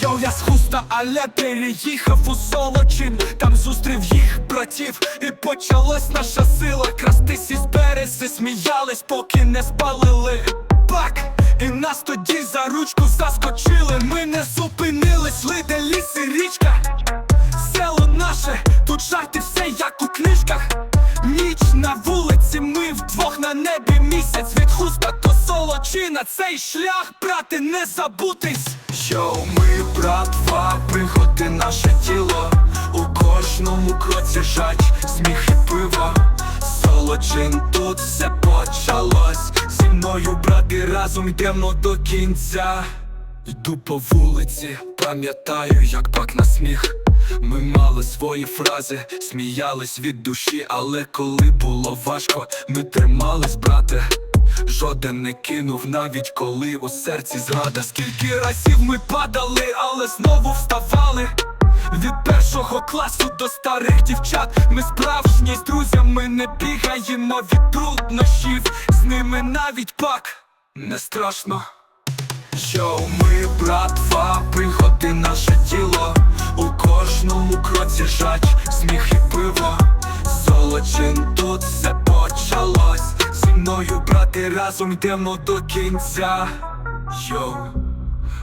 Йо, я з хуста, але переїхав у Солочин Там зустрів їх братів і почалась наша сила. Крастись із берези, сміялись, поки не спалили Бак! І нас тоді за ручку заскочили. Ми не зупинились, лиде ліс і річка. Село наше, тут жарти все як у книжках. Ніч на вулиці, ми вдвох на небі місяць Від хуста до солочина цей шлях, брати, не забутись? Йоу, ми, братва, пригоди наше тіло. У кожному кроці жач, сміх і пиво. Солочин, тут все почалось. Зі мною, брати, разом йдемо до кінця. Йду по вулиці, пам'ятаю, як пак на сміх. Ми мали свої фрази, сміялись від душі, але коли було важко, ми тримались, брате. Жоден не кинув, навіть коли у серці зрада. Скільки разів ми падали, але знову вставали. Від першого класу до старих дівчат Ми справжні з друзями не бігаємо від труднощів З ними навіть пак не страшно Йоу, ми, братва, пригоди наше тіло У кожному кроці жач, мною, разом йдемо до кінця Йоу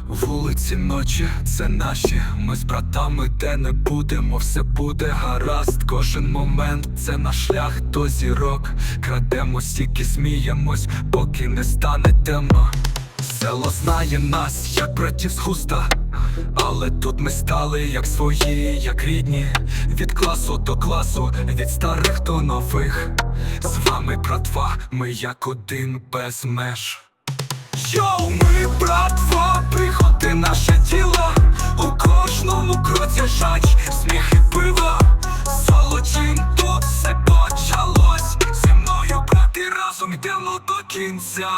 Вулиці ночі, це наші, ми з братами де не будемо, все буде гаразд, кожен момент це наш шлях до зірок. Крадемо стільки сміємось, поки не стане темно. Село знає нас, як братів з хуста, але тут ми стали як свої, як рідні, від класу до класу, від старих до нових. З вами, братва, ми як один без меж. Йоу, ми, братва, приходи наше тіло. У кожному кроці жач, сміх і пиво Солочин, тут все почалось. Зі мною, брати, разом йдемо до кінця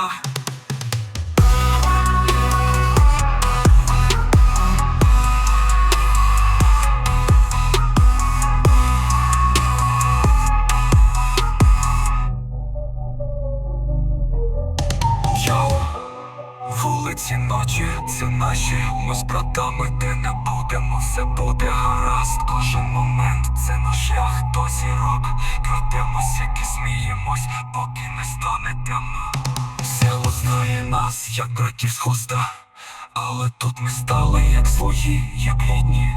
Вулиці ночі, це наші, ми з братами де не будемо, все буде гаразд, кожен момент, це наш шлях до зірок. Крадемось, як і сміємось, поки не стане темно. Село знає нас, як братів з хоста, але тут ми стали як свої, як рідні,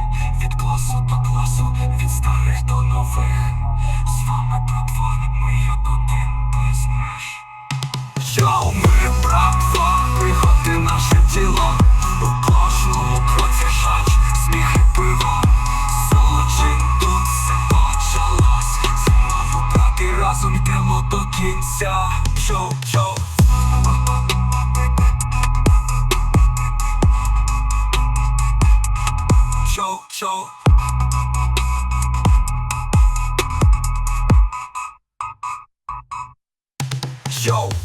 Йоу, йоу Йоу